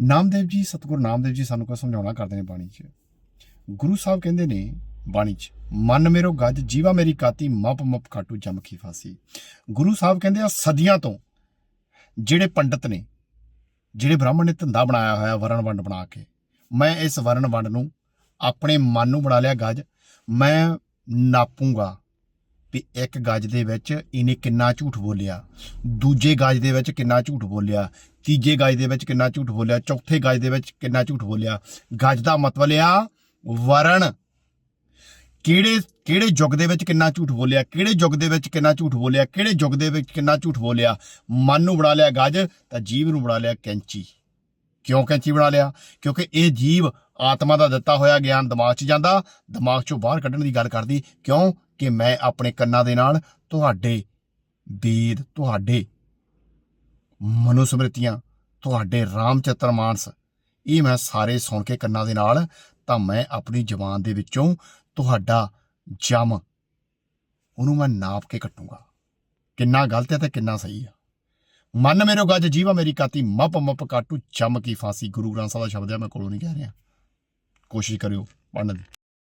ਨਾਮਦੇਵ ਜੀ, ਸਤਿਗੁਰੂ ਨਾਮਦੇਵ ਜੀ ਸਾਨੂੰ ਕੋ ਸਮਝਾਉਣਾ ਕਰਦੇ ਨੇ ਬਾਣੀ 'ਚ। ਗੁਰੂ ਸਾਹਿਬ ਕਹਿੰਦੇ ਨੇ ਬਾਣੀ 'ਚ, ਮਨ ਮੇਰੋ ਗੱਜ, ਜੀਵਾ ਮੇਰੀ ਕਾਤੀ, ਮਪ ਮਪ ਖਾਟੂ ਜਮਖੀ ਫਾਸੀ। ਗੁਰੂ ਸਾਹਿਬ ਕਹਿੰਦੇ ਆ, ਸਦੀਆਂ ਤੋਂ ਜਿਹੜੇ ਪੰਡਤ ਨੇ, ਜਿਹੜੇ ਬ੍ਰਾਹਮਣ ਨੇ ਧੰਦਾ ਬਣਾਇਆ ਹੋਇਆ ਵਰਣ ਵੰਡ ਬਣਾ ਕੇ, ਮੈਂ ਇਸ ਵਰਣ ਵੰਡ ਨੂੰ ਆਪਣੇ ਮਨ ਨੂੰ ਬਣਾ ਲਿਆ ਗੱਜ। ਮੈਂ ਨਾਪੂੰਗਾ ਵੀ ਇੱਕ ਗੱਜ ਦੇ ਵਿੱਚ ਇਹਨੇ ਕਿੰਨਾ ਝੂਠ ਬੋਲਿਆ, ਦੂਜੇ ਗੱਜ ਦੇ ਵਿੱਚ ਕਿੰਨਾ ਝੂਠ ਬੋਲਿਆ ਤੀਜੇ ਗਜ ਦੇ ਵਿੱਚ ਕਿੰਨਾ ਝੂਠ ਬੋਲਿਆ, ਚੌਥੇ ਗਜ ਦੇ ਵਿੱਚ ਕਿੰਨਾ ਝੂਠ ਬੋਲਿਆ? ਗਜ ਦਾ ਮਤਲਬ ਆ, ਵਰਣ। ਕਿਹੜੇ ਕਿਹੜੇ ਯੁੱਗ ਦੇ ਵਿੱਚ ਕਿੰਨਾ ਝੂਠ ਬੋਲਿਆ? ਕਿਹੜੇ ਯੁੱਗ ਦੇ ਵਿੱਚ ਕਿੰਨਾ ਝੂਠ ਬੋਲਿਆ? ਕਿਹੜੇ ਯੁੱਗ ਦੇ ਵਿੱਚ ਕਿੰਨਾ ਝੂਠ ਬੋਲਿਆ? ਮਨ ਨੂੰ ਬਣਾ ਲਿਆ ਗਜ, ਤਾਂ ਜੀਵ ਨੂੰ ਬਣਾ ਲਿਆ ਕੈਂਚੀ। ਕਿਉਂ ਕੈਂਚੀ ਬਣਾ ਲਿਆ? ਕਿਉਂਕਿ ਇਹ ਜੀਵ ਆਤਮਾ ਦਾ ਦਿੱਤਾ ਹੋਇਆ ਗਿਆਨ ਦਿਮਾਗ 'ਚ ਜਾਂਦਾ, ਦਿਮਾਗ 'ਚੋਂ ਬਾਹਰ ਕੱਢਣ ਦੀ ਗੱਲ ਕਰਦੀ। ਕਿਉਂ? ਕਿ ਮੈਂ ਆਪਣੇ ਕੰਨਾਂ ਦੇ ਨਾਲ ਤੁਹਾਡੇ ਵੇਦ ਤੁਹਾਡੇ ਮਨੁਸਮ੍ਰਿਤੀਆਂ, ਤੁਹਾਡੇ ਰਾਮਚਰਿਤਰ ਮਾਨਸ। ਇਹ ਮੈਂ ਸਾਰੇ ਸੁਣ ਕੇ ਕੰਨਾਂ ਦੇ ਨਾਲ, ਤਾਂ ਮੈਂ ਆਪਣੀ ਜ਼ੁਬਾਨ ਦੇ ਵਿੱਚੋਂ ਤੁਹਾਡਾ ਜਮ, ਉਹਨੂੰ ਮੈਂ ਨਾਪ ਕੇ ਕੱਟੂੰਗਾ। ਕਿੰਨਾ ਗਲਤ ਹੈ ਤੇ ਕਿੰਨਾ ਸਹੀ ਆ ਮਨ ਮੇਰੋ ਗੱਜ, ਜੀਵਾ ਮੇਰੀ ਕਾਤੀ, ਮੱਪ ਮੱਪ ਕਾਟੂ, ਜਮ ਕੀ ਫਾਂਸੀ, ਗੁਰੂ ਗ੍ਰੰਥ ਸਾਹਿਬ ਦਾ ਸ਼ਬਦ ਹੈ, ਮੈਂ ਕੋਲੋਂ ਨਹੀਂ ਕਹਿ ਰਿਹਾ। ਕੋਸ਼ਿਸ਼ ਕਰਿਓ, ਪੜ੍ਹਨ ਦੀ।